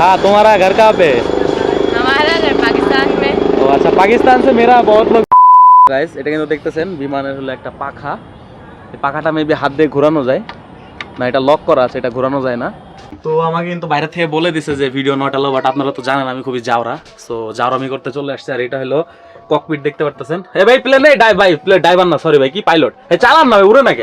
हाँ तुम्हारा घर कहाँ पे है? हमारा घर पाकिस्तान में ও আচ্ছা পাকিস্তান সে মেরা বহুত লোক গাইস এটা কিন্তু দেখতেছেন বিমানের হলো একটা পাখা এই পাখাটা মেবি হাত দিয়ে ঘোরানো যায় না এটা লক করা আছে এটা ঘোরানো যায় না তো আমাকে কিন্তু বাইরে থেকে বলে দিছে যে ভিডিও নট আলো বাট আপনারা তো জানেন আমি খুবই যাওরা সো যাওরামি করতে চলে আসছে আর এটা হলো ককপিট দেখতে পারতেছেন হে ভাই প্লেন এই ডাই ভাই প্লেন ড্রাইভার না সরি ভাই কি পাইলট হে চালান না ভাই উড়ে না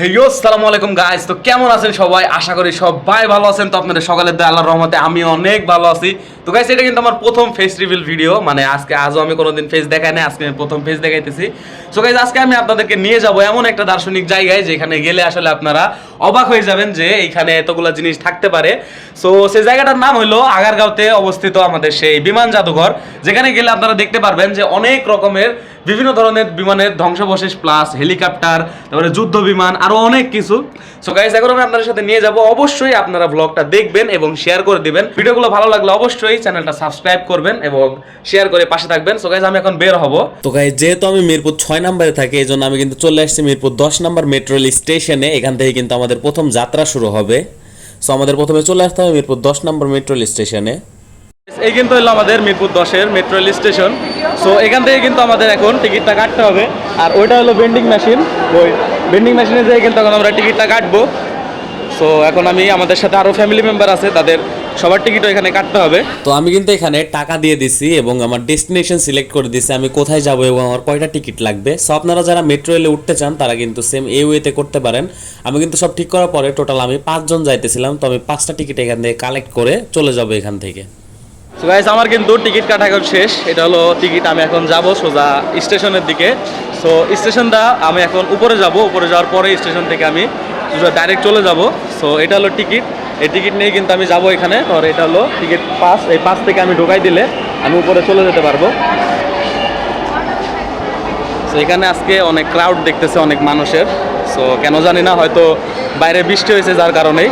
হেইও আসসালামু আলাইকুম গাইস তো কেমন আছেন সবাই? আশা করি সবাই ভালো আছেন। তো আপনাদের সকালের দয়া আল্লাহর রহমতে আমি অনেক ভালো আছি। তো গাইস এটা কিন্তু আমার প্রথম ফেস রিভিল ভিডিও মানে আজকে আজও আমি কোনোদিন ফেস দেখাই নাই, আজকে আমি প্রথম ফেস দেখাইতেছি। সো গাইস আজকে আমি আপনাদেরকে নিয়ে যাব এমন একটা দার্শনিক জায়গায়, যেখানে গেলে আসলে আপনারা অবাক হয়ে যাবেন যে এইখানে এতগুলো জিনিস থাকতে পারে। সো সেই জায়গাটার নাম হলো আগারগাঁওতে অবস্থিত আমাদের সেই বিমান জাদুঘর, যেখানে গেলে আপনারা দেখতে পারবেন যে অনেক রকমের বিভিন্ন ধরনের বিমানের ধ্বংসাবশেষ প্লাস হেলিকপ্টার তারপরে যুদ্ধ বিমান, আরও অনেক কিছু। সো গাইস এখন আমি আপনাদের সাথে নিয়ে যাব। অবশ্যই আপনারা ব্লগটা দেখবেন এবং শেয়ার করে দিবেন। ভিডিওগুলো ভালো লাগলে অবশ্যই চ্যানেলটা সাবস্ক্রাইব করবেন এবং শেয়ার করে পাশে থাকবেন। সো গাইস আমি এখন বের হব। তো গাইজ যেহেতু আমি মিরপুর ছয় নম্বরে থাকি এই জন্য আমি কিন্তু চলে আসছি মিরপুর দশ নম্বর মেট্রো রেল স্টেশনে এখান থেকে কিন্তু আমাদের প্রথম যাত্রা শুরু হবে। সো আমাদের প্রথমে চলে আসতে হবে মিরপুর দশ নম্বর মেট্রো রেল স্টেশনে এই কিন্তু হলো আমাদের মিরপুর দশের মেট্রো রেল স্টেশন সো এখান থেকে কিন্তু আমাদের এখন টিকিটটা কাটতে হবে। আর ওইটা হলো বেন্ডিং মেশিন ওই বেন্ডিং মেশিনে যেয়ে কিন্তু এখন আমরা টিকিটটা কাটবো। সো এখন আমি আমাদের সাথে আরও ফ্যামিলি মেম্বার আছে তাদের সবার টিকিটও এখানে কাটতে হবে। তো আমি কিন্তু এখানে টাকা দিয়ে দিছি এবং আমার ডেস্টিনেশন সিলেক্ট করে দিছি। আমি কোথায় যাব এবং আমার কয়টা টিকিট লাগবে? সো আপনারা যারা মেট্রো রেলে উঠতে চান তারা কিন্তু সেম এই ওয়েতে করতে পারেন। আমি কিন্তু সব ঠিক করার পরে টোটাল আমি পাঁচজন যাইতেছিলাম তো আমি পাঁচটা টিকিট এখান থেকে কালেক্ট করে চলে যাব এখান থেকে। সো গাইস আমার কিন্তু টিকিট কাটা এখন শেষ। এটা হলো টিকিট আমি এখন যাব সোজা স্টেশনের দিকে। সো স্টেশনটা আমি এখন উপরে যাব। উপরে যাওয়ার পরে স্টেশন থেকে আমি ডাইরেক্ট চলে যাব। সো এটা হলো টিকিট এই টিকিট নিয়ে কিন্তু আমি যাব এখানে। আর এটা হলো টিকিট পাস এই পাস থেকে আমি ঢোকাই দিলে আমি উপরে চলে যেতে পারব। সো এখানে আজকে অনেক ক্রাউড দেখতেছে অনেক মানুষের। সো কেন জানি না, হয়তো বাইরে বৃষ্টি হয়েছে যার কারণেই।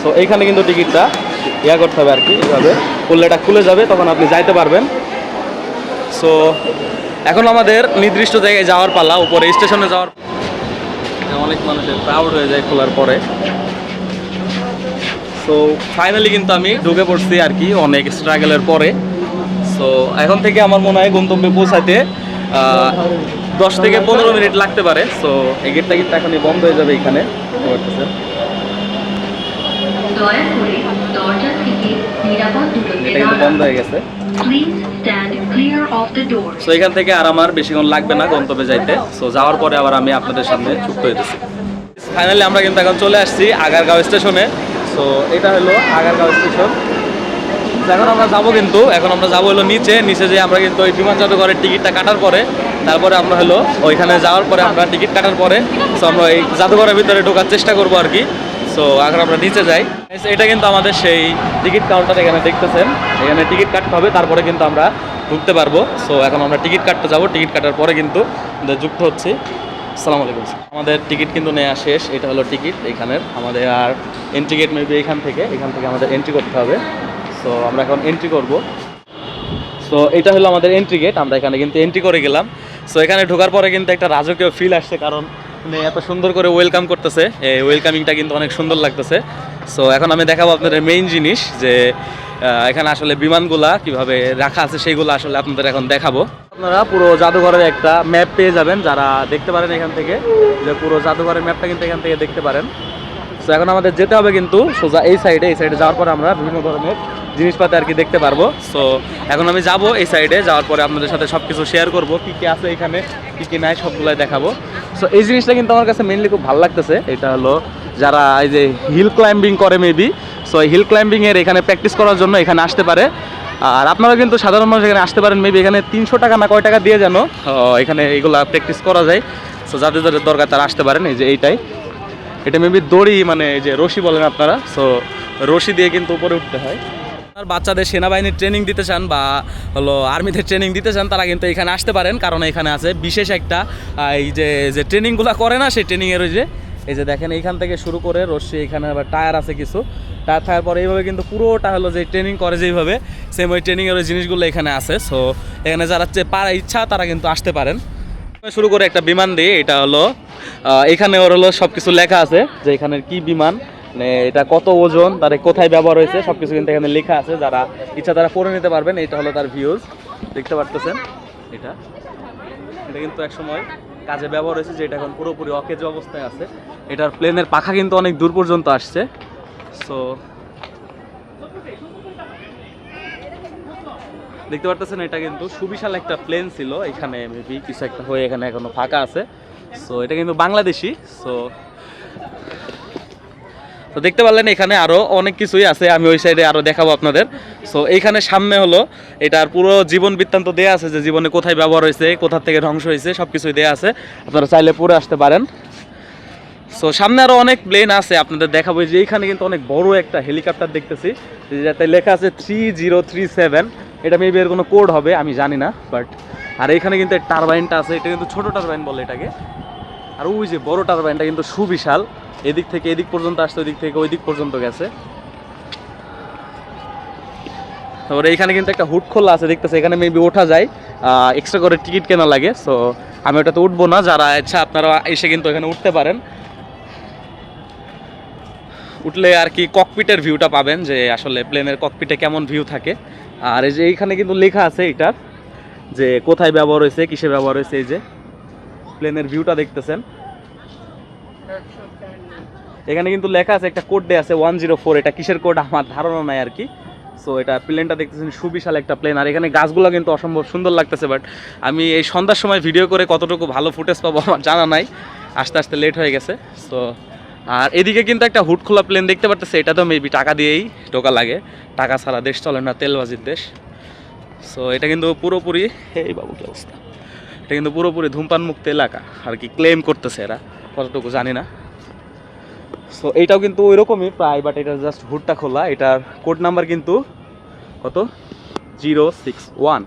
সো এইখানে কিন্তু টিকিটটা ইয়া করতে হবে আর কি, এইভাবে। করলে খুলে যাবে, তখন আপনি যাইতে পারবেন। সো এখন আমাদের নির্দিষ্ট জায়গায় যাওয়ার পালা, উপরে স্টেশনে যাওয়ার অনেক মানুষের ক্রাউড হয়ে যায় খোলার পরে। সো ফাইনালি কিন্তু আমি ঢুকে পড়ছি আর কি অনেক স্ট্রাগলের পরে। সো এখন থেকে আমার মনে হয় গন্তব্যে পৌঁছাতে দশ থেকে পনেরো মিনিট লাগতে পারে। সো এই গেটটা কিন্তু এখনই বন্ধ হয়ে যাবে এখানে। দয়া করে দরজা থেকে নিরাপদ দূরত্বে এটা কিন্তু বন্ধ হয়ে গেছে। সো এখান থেকে আর আমার বেশিক্ষণ লাগবে না গন্তব্যে যাইতে। সো যাওয়ার পরে আবার আমি আপনাদের সামনে যুক্ত হইতেছি। ফাইনালি আমরা কিন্তু এখন চলে আসছি আগারগাঁও স্টেশনে। সো এটা হলো আগারগাঁও স্টেশন। এখন আমরা যাব কিন্তু, এখন আমরা যাব হলো নিচে। নিচে যে আমরা কিন্তু ওই বিমান জাদুঘরের টিকিটটা কাটার পরে, তারপরে আমরা হলো ওইখানে যাওয়ার পরে আমরা টিকিট কাটার পরে সো আমরা এই জাদুঘরের ভিতরে ঢোকার চেষ্টা করব আর কি। সো এখন আমরা নিচে যাই। এটা কিন্তু আমাদের সেই টিকিট কাউন্টার এখানে দেখতেছেন। এখানে টিকিট কাটতে হবে, তারপরে কিন্তু আমরা ঢুকতে পারব। সো এখন আমরা টিকিট কাটতে যাব, টিকিট কাটার পরে কিন্তু যুক্ত হচ্ছি। সালাম আলাইকুম আমাদের টিকিট কিন্তু নেওয়া শেষ, এটা হলো টিকিট এখানের। আমাদের আর এন্ট্রি গেট মেবি এখান থেকে এখান থেকে আমাদের এন্ট্রি করতে হবে। সো আমরা এখন এন্ট্রি করব। সো এটা হলো আমাদের এন্ট্রি গেট আমরা এখানে কিন্তু এন্ট্রি করে গেলাম। সো এখানে ঢোকার পরে কিন্তু একটা রাজকীয় ফিল আসছে, কারণ এত সুন্দর করে ওয়েলকাম করতেছে। এই ওয়েলকামিংটা কিন্তু অনেক সুন্দর লাগতেছে। সো এখন আমি দেখাবো আপনাদের মেইন জিনিস যে এখানে আসলে বিমানগুলা কীভাবে রাখা আছে সেইগুলো আসলে আপনাদের এখন দেখাবো। আপনারা পুরো জাদুঘরের একটা ম্যাপ পেয়ে যাবেন, যারা দেখতে পারেন এখান থেকে, যে পুরো জাদুঘরের ম্যাপটা কিন্তু এখান থেকে দেখতে পারেন। সো এখন আমাদের যেতে হবে কিন্তু সোজা এই সাইডে এই সাইডে যাওয়ার পরে আমরা বিভিন্ন ধরনের জিনিসপাতি আর কি দেখতে পারব। সো এখন আমি যাব এই সাইডে যাওয়ার পরে আপনাদের সাথে সব কিছু শেয়ার করব, কী কী আছে এখানে, কী কী নাই সবগুলাই দেখাবো। সো এই জিনিসটা কিন্তু আমার কাছে মেনলি খুব ভালো লাগতেছে, এটা হলো যারা এই যে হিল ক্লাইম্বিং করে মেবি সো হিল ক্লাইম্বিংয়ের এখানে প্র্যাকটিস করার জন্য এখানে আসতে পারে। আর আপনারা কিন্তু সাধারণ মানুষ এখানে আসতে পারেন মেবি এখানে তিনশো টাকা না কয় টাকা দিয়ে যেন এখানে এগুলা প্র্যাকটিস করা যায়। সো যাদের যাদের দরকার তারা আসতে পারেন, এই যে এইটাই। এটা মেবি দড়ি মানে এই যে রশি বলেন আপনারা সো রশি দিয়ে কিন্তু উপরে উঠতে হয়। বাচ্চাদের সেনাবাহিনীর ট্রেনিং দিতে চান বা হলো আর্মিতে ট্রেনিং দিতে চান, তারা কিন্তু এখানে আসতে পারেন, কারণ এখানে আছে বিশেষ একটা এই যে যে ট্রেনিংগুলো করে না, সেই ট্রেনিংয়ের ওই যে এই যে দেখেন, এইখান থেকে শুরু করে রশ্মি, এখানে আবার টায়ার আছে কিছু। টায়ার থাকার পরে এইভাবে কিন্তু পুরোটা হলো যে ট্রেনিং করে যেইভাবে সেম ওই ট্রেনিংয়ের ওই জিনিসগুলো এখানে আছে। সো এখানে যারা পারা ইচ্ছা, তারা কিন্তু আসতে পারেন। শুরু করে একটা বিমান দিয়ে, এটা হলো এখানে ওর হলো সব কিছু লেখা আছে যে এখানের কি বিমান মানে এটা কত ওজন, তার কোথায় ব্যবহার হয়েছে সব কিছু কিন্তু এখানে লেখা আছে। যারা ইচ্ছা, তারা পড়ে নিতে পারবেন, এটা হলো তার ভিউজ দেখতে পারতেছেন? এটা। এটা কিন্তু এক সময় কাজে ব্যবহার হয়েছে, যেটা এখন পুরোপুরি অকেজ অবস্থায় আছে। এটার প্লেনের পাখা কিন্তু অনেক দূর পর্যন্ত আসছে। সো দেখতে পারতেছেন, এটা কিন্তু সুবিশাল একটা প্লেন ছিল। এখানে মেবি কিছু একটা হয়ে এখানে এখনও ফাঁকা আছে। সো এটা কিন্তু বাংলাদেশি। সো তো দেখতে পারলেন, এখানে আরও অনেক কিছুই আছে, আমি ওই সাইডে আরও দেখাবো আপনাদের। সো এইখানে সামনে হলো, এটার পুরো জীবন বৃত্তান্ত দেয়া আছে যে জীবনে কোথায় ব্যবহার হয়েছে, কোথা থেকে ধ্বংস হয়েছে সব কিছুই দেয়া আছে। আপনারা চাইলে পড়ে আসতে পারেন। সো সামনে আরও অনেক প্লেন আছে, আপনাদের দেখাবো যে এইখানে কিন্তু অনেক বড় একটা হেলিকপ্টার দেখতেছি। যেটাতে লেখা আছে থ্রি জিরো থ্রি সেভেন এটা মেবি এর কোনো কোড হবে, আমি জানি না বাট আর এখানে কিন্তু টারবাইনটা আছে, এটা কিন্তু ছোট টারবাইন বলে এটাকে। আর ওই যে বড় টারবাইনটা কিন্তু সুবিশাল। এদিক থেকে এদিক পর্যন্ত আসছে ওদিক থেকে ওই দিক পর্যন্ত গেছে। তারপরে এখানে কিন্তু একটা হুড খোলা আছে, দেখতেছে এখানে মেবি ওঠা যায়। এক্সট্রা করে টিকিট কেনা লাগে সো আমি ওটাতে উঠবো না, যারা ইচ্ছা আপনারা এসে কিন্তু এখানে উঠতে পারেন। উঠলে আর কি ককপিটের ভিউটা পাবেন, যে আসলে প্লেনের ককপিটে কেমন ভিউ থাকে। আর এই যে এইখানে কিন্তু লেখা আছে এটার যে কোথায় ব্যবহার হয়েছে, কিসে ব্যবহার হয়েছে, এই যে প্লেনের ভিউটা দেখতেছেন। এখানে কিন্তু লেখা আছে, একটা কোড আছে ওয়ান জিরো ফোর এটা কিসের কোড আমার ধারণা নাই আর কি। সো এটা প্লেনটা দেখতেছেন, সুবিশাল একটা প্লেন আর এখানে গাছগুলো কিন্তু অসম্ভব সুন্দর লাগতেছে বাট আমি এই সন্ধ্যার সময় ভিডিও করে কতটুকু ভালো ফুটেজ পাবো আমার জানা নাই। আস্তে আস্তে লেট হয়ে গেছে সো আর এদিকে কিন্তু একটা হুট খোলা প্লেন দেখতে পারতেছে, এটা তো মেবি টাকা দিয়েই টোকা লাগে। টাকা ছাড়া দেশ চলে না, তেলবাজির দেশ। সো এটা কিন্তু পুরোপুরি, এই বাবু কি অবস্থা? এটা কিন্তু পুরোপুরি ধূমপান মুক্ত এলাকা, আর কি ক্লেম করতেছে এরা, কতটুকু জানি না। সো এইটাও কিন্তু ওইরকমই প্রায় বাট এটা জাস্ট হুডটা খোলা। এটার কোড নাম্বার কিন্তু কত? জিরো সিক্স ওয়ান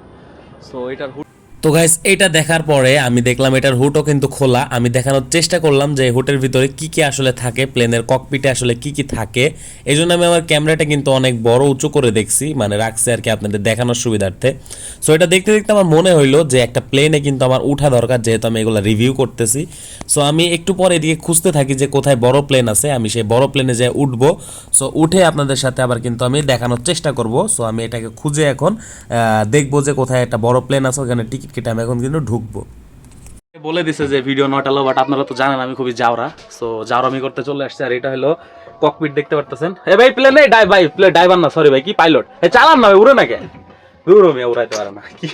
সো এটার হুড তো গাইস এটা দেখার পরে আমি দেখলাম এটার হুটও কিন্তু খোলা। আমি দেখানোর চেষ্টা করলাম যে হুটের ভিতরে কি কি আসলে থাকে প্লেনের ককপিটে আসলে কি কি থাকে। এই জন্য আমি আমার ক্যামেরাটা কিন্তু অনেক বড় উঁচু করে দেখছি মানে রাখছি আর কি আপনাদের দেখানোর সুবিধার্থে। সো এটা দেখতে দেখতে আমার মনে হইল যে একটা প্লেনে কিন্তু আমার উঠা দরকার, যেহেতু আমি এগুলো রিভিউ করতেছি। সো আমি একটু পরে এদিকে খুঁজতে থাকি যে কোথায় বড় প্লেন আছে, আমি সেই বড় প্লেনে যেয়ে উঠবো। সো উঠে আপনাদের সাথে আবার কিন্তু আমি দেখানোর চেষ্টা করব। সো আমি এটাকে খুঁজে এখন দেখব যে কোথায় একটা বড় প্লেন আছে, ওখানে টিকিট কেটে আমি এখন কিন্তু ঢুকবো। বলে দিছে যে ভিডিও নট আলো বাট আপনারা তো জানেন আমি খুবই যাওরা সো যাওরামি করতে চলে আসছে আর এটা হলো ককপিট দেখতে পারতেছেন। এ ভাই প্লেনে ডাই ভাই প্লে ড্রাইভার না সরি ভাই কি পাইলট এ চালান না উড়ে না কে দূর আমি উড়াইতে পারে না। কি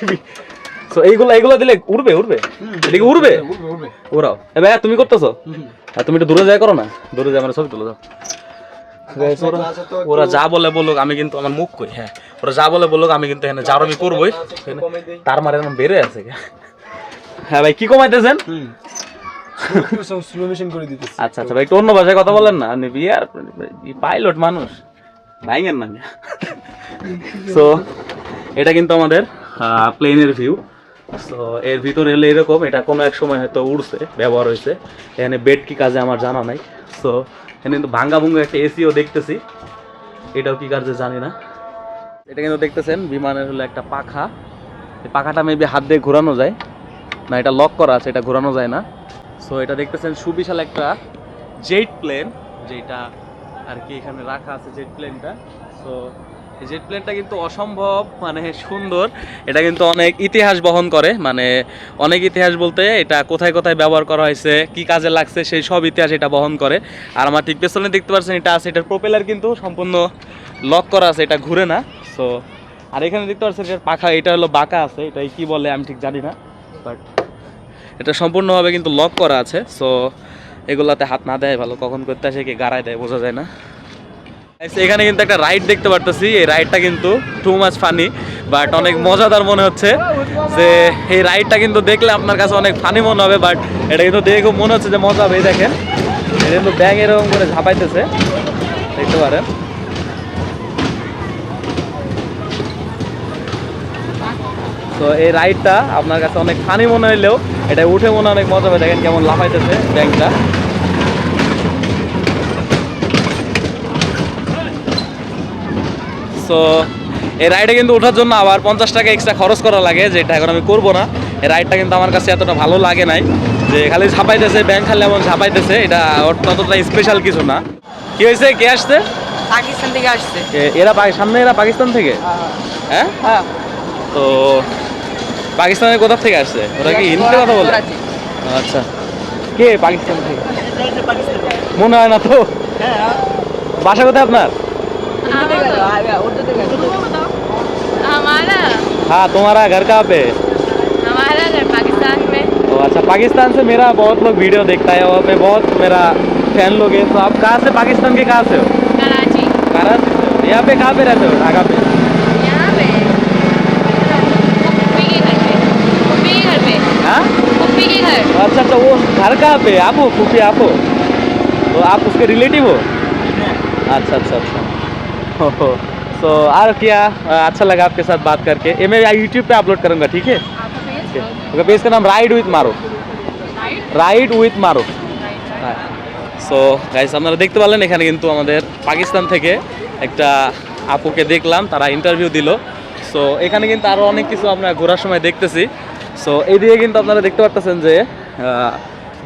সো এইগুলো এইগুলো দিলে উড়বে উড়বে? এদিকে উড়বে? উড়াও। এ ভাই তুমি করতেছো? আর তুমি একটু দূরে যায় করো না? দূরে যায় মানে ছবি তুলে দাও ওরা- যা বলে বলুক আমি কিন্তু আমার মুখ কই হ্যাঁ। ওরা যা বলে বলুক আমি কিন্তু এখানে যাওয়ার আমি করবোই। তার মারে বেড়ে আছে। হ্যাঁ ভাই কি কমাইতেছেন? করে আচ্ছা আচ্ছা ভাই একটু অন্য ভাষায় কথা বলেন না। আপনি বিয়ার পাইলট মানুষ। ভাইঙেন না। সো এটা কিন্তু আমাদের প্লেনের ভিউ সো এর ভিতরে এলে এরকম এটা কোনো এক সময় হয়তো উড়ছে ব্যবহার হয়েছে। এখানে বেড কি কাজে আমার জানা নাই। সো এখানে কিন্তু ভাঙ্গা ভুঙ্গা একটা এসিও দেখতেছি। এটাও কি কার্যে জানি না। এটা কিন্তু দেখতেছেন, বিমানের হলো একটা পাখা। এই পাখাটা মেবি হাত দিয়ে ঘোরানো যায়। না, এটা লক করা আছে, এটা ঘোরানো যায় না। সো এটা দেখতেছেন সুবিশাল একটা জেট প্লেন, যেটা আর কি এখানে রাখা আছে জেট প্লেনটা। সো জেট প্লেনটা কিন্তু অসম্ভব মানে সুন্দর। এটা কিন্তু অনেক ইতিহাস বহন করে মানে অনেক ইতিহাস বলতে এটা কোথায় কোথায় ব্যবহার করা হয়েছে, কি কাজে লাগছে, সেই সব ইতিহাস এটা বহন করে। আর আমার ঠিক পেছনে দেখতে পাচ্ছেন, এটা আছে, এটার প্রোপেলার কিন্তু সম্পূর্ণ লক করা আছে, এটা ঘুরে না। সো আর এখানে দেখতে পাচ্ছেন, এটার পাখা, এটা হলো বাঁকা আছে, এটা কি বলে আমি ঠিক জানি না বাট এটা সম্পূর্ণভাবে কিন্তু লক করা আছে। সো এগুলাতে হাত না দেয় ভালো, কখন করতে আসে কি গাড়ায় দেয়, বোঝা যায় না। এখানে কিন্তু একটা রাইড দেখতে পারতেছি। এই রাইডটা কিন্তু টু মাচ ফানি বাট অনেক মজাদার মনে হচ্ছে যে এই রাইডটা কিন্তু দেখলে আপনার কাছে অনেক ফানি মনে হবে বাট এটা কিন্তু দেখে খুব মনে হচ্ছে যে মজা হবে। দেখেন এটা কিন্তু ব্যাং এরকম করে ঝাঁপাইতেছে। দেখতে পারেন। তো এই রাইডটা আপনার কাছে অনেক ফানি মনে হইলেও, এটা উঠে মনে অনেক মজা হবে। দেখেন কেমন লাফাইতেছে ব্যাংকটা। সো এই রাইডে কিন্তু ওঠার জন্য আবার পঞ্চাশ টাকা এক্সট্রা খরচ করা লাগে যেটা এখন আমি করব না। এই রাইডটা কিন্তু আমার কাছে এতটা ভালো লাগে নাই। যে খালি ঝাপাইতেছে ব্যাংক খালি এমন ঝাপাইতেছে এটা ততটা স্পেশাল কিছু না। কি হয়েছে? কে আসছে? পাকিস্তান থেকে আসছে। এরা সামনে এরা পাকিস্তান থেকে? হ্যাঁ হ্যাঁ। তো পাকিস্তানের কোথা থেকে আসছে? ওরা কি হিন্দিতে কথা বলে? আচ্ছা। কে পাকিস্তান থেকে? মনে হয় না তো। বাসা কোথায় আপনার? हमारा हाँ तुम्हारा घर कहाँ पे? हमारा घर पाकिस्तान में तो अच्छा पाकिस्तान से मेरा बहुत लोग वीडियो देखता है वहाँ पे बहुत मेरा फ़ैन लोग हैं। तो आप कहाँ से पाकिस्तान के कहाँ से हो? कराची। कराची से हो? यहाँ पे कहाँ पे रहते हो ढाका पे? यहाँ पे? पुप्पी के घर पे। पुप्पी के घर पे? हाँ? पुप्पी के घर? अच्छा तो वो घर कहाँ पे? आप हो फूफी आप हो? तो आप उसके रिलेटिव हो? अच्छा अच्छा अच्छा। हो हो तो और क्या अच्छा लगा आपके साथ बात करके ये मैं यूट्यूब पे अपलोड करूँगा ठीक है ओके पेज का नाम राइड উইথ মারো রাইড উইথ মারো হ্যাঁ সো গাইস আপনারা দেখতে পারলেন এখানে কিন্তু আমাদের পাকিস্তান থেকে একটা আপুকে দেখলাম তারা ইন্টারভিউ দিল সো এখানে কিন্তু আরও অনেক কিছু আমরা ঘোরার সময় দেখতেছি সো এইদিকে কিন্তু আপনারা দেখতে পারতেছেন যে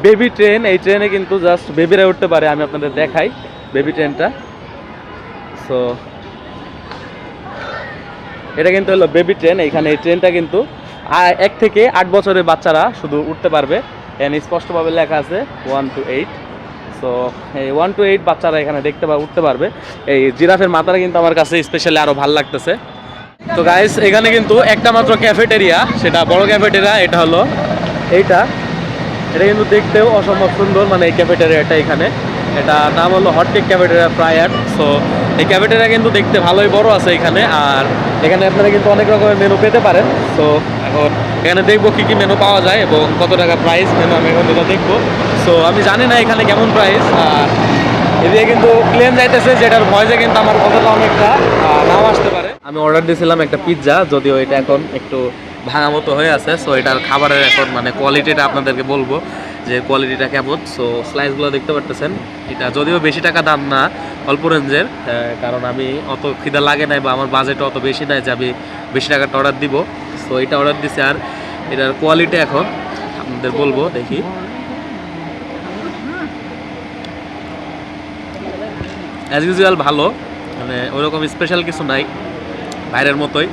বেবি ট্রেন এই ট্রেনে কিন্তু জাস্ট বেবিরা উঠতে পারে আমি আপনাদের দেখাই বেবি ট্রেনটা সো এটা কিন্তু হলো বেবি ট্রেন এখানে এই ট্রেনটা কিন্তু এক থেকে আট বছরের বাচ্চারা শুধু উঠতে পারবে। এখানে স্পষ্টভাবে লেখা আছে ওয়ান টু এইট সো এই ওয়ান টু এইট বাচ্চারা এখানে দেখতে পা উঠতে পারবে। এই জিরাফের মাথাটা কিন্তু আমার কাছে স্পেশালি আরও ভালো লাগতেছে। তো গাইস এখানে কিন্তু একটা মাত্র ক্যাফেটেরিয়া সেটা বড় ক্যাফেটেরিয়া এটা হলো এইটা। এটা কিন্তু দেখতেও অসম্ভব সুন্দর মানে এই ক্যাফেটেরিয়াটা এখানে। এটা নাম হলো হটকেক ক্যাফেটেরিয়া ফ্রায়ার সো এই ক্যাফেটেরিয়া কিন্তু দেখতে ভালোই বড় আছে এখানে, আর এখানে আপনারা কিন্তু অনেক রকমের মেনু পেতে পারেন সো এখন এখানে দেখব কী কী মেনু পাওয়া যায় এবং কত টাকা প্রাইস মেনু আমি এখন এটা দেখব। সো আমি জানি না এখানে কেমন প্রাইস আর এদিকে কিন্তু প্লেন যাইতেছে, যেটার ভয়েসে কিন্তু আমার কতটা অনেকটা নাও আসতে পারে। আমি অর্ডার দিয়েছিলাম একটা পিৎজা যদিও এটা এখন একটু ভাঙা মতো হয়ে আছে সো এটার খাবারের এখন মানে কোয়ালিটিটা আপনাদেরকে বলব। যে কোয়ালিটিটা কেমন? সো স্লাইসগুলো দেখতে পারতেছেন। এটা যদিও বেশি টাকা দাম না, অল্প রেঞ্জের কারণ আমি অত খিদা লাগে নাই বা আমার বাজেট অত বেশি নাই যে আমি বেশি টাকাটা অর্ডার দিব। সো এটা অর্ডার দিছি আর এটার কোয়ালিটি এখন আপনাদের বলব, দেখি। অ্যাজ ইউজুয়াল ভালো। মানে ওরকম স্পেশাল কিছু নাই, বাইরের মতোই।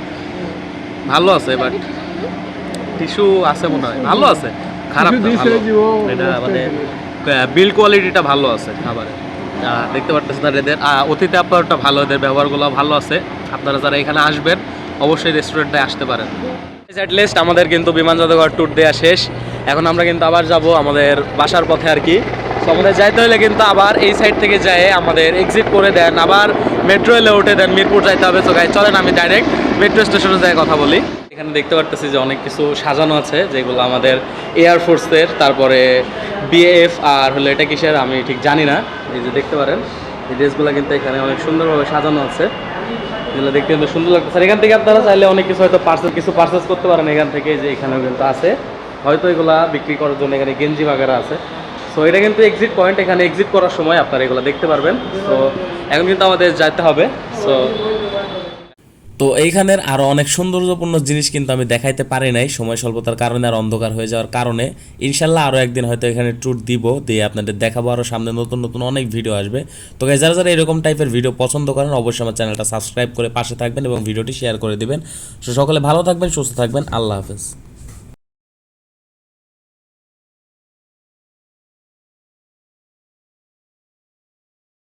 ভালো আছে বাট টিস্যু আছে মনে হয়। ভালো আছে। খারাপ না ভালো। এটা মানে বিল্ড কোয়ালিটিটা ভালো আছে খাবারের দেখতে পারতেছেন আর এদের। অতিথি আপনারটা ভালো এদের ব্যবহারগুলো ভালো আছে। আপনারা যারা এখানে আসবেন অবশ্যই রেস্টুরেন্টে আসতে পারেন। অ্যাট লিস্ট আমাদের কিন্তু বিমান জাদুঘর ট্যুর দেওয়া শেষ। এখন আমরা কিন্তু আবার যাব আমাদের বাসার পথে আর কি। আমাদের যাইতে হলে কিন্তু আবার এই সাইড থেকে যায় আমাদের এক্সিট করে দেন। আবার মেট্রো রেলে উঠে দেন মিরপুর যাইতে হবে। তো গাই চলেন আমি ডাইরেক্ট মেট্রো স্টেশনে যাই কথা বলি। এখানে দেখতে পারতেছি যে অনেক কিছু সাজানো আছে, যেগুলো আমাদের এয়ারফোর্সের তারপরে বিএফ আর হলো এটা কিসের আমি ঠিক জানি না। এই যে দেখতে পারেন, এই ড্রেসগুলো কিন্তু এখানে অনেক সুন্দরভাবে সাজানো আছে। যেগুলো দেখতে কিন্তু সুন্দর লাগতেছে। আর এখান থেকে আপনারা চাইলে অনেক কিছু হয়তো পার্সেল কিছু পার্সেস করতে পারেন এখান থেকে যে এখানেও কিন্তু আছে। হয়তো এগুলা বিক্রি করার জন্য এখানে গেঞ্জি বাগেরা আছে। সো এটা কিন্তু এক্সিট পয়েন্ট এখানে এক্সিট করার সময় আপনারা এগুলো দেখতে পারবেন। সো এখন কিন্তু আমাদের যেতে হবে। সো তো এইখানের আরও অনেক সৌন্দর্যপূর্ণ জিনিস কিন্তু আমি দেখাইতে পারি নাই। সময় স্বল্পতার কারণে আর অন্ধকার হয়ে যাওয়ার কারণে। ইনশাল্লাহ আরও একদিন হয়তো এখানে ট্যুর দিব, দিয়ে আপনাদের দেখাবো আরও সামনে নতুন নতুন অনেক ভিডিও আসবে। তো যারা যারা এরকম টাইপের ভিডিও পছন্দ করেন, অবশ্যই আমার চ্যানেলটা সাবস্ক্রাইব করে পাশে থাকবেন এবং ভিডিওটি শেয়ার করে দেবেন। তো সকলে ভালো থাকবেন, সুস্থ থাকবেন, আল্লাহ হাফেজ।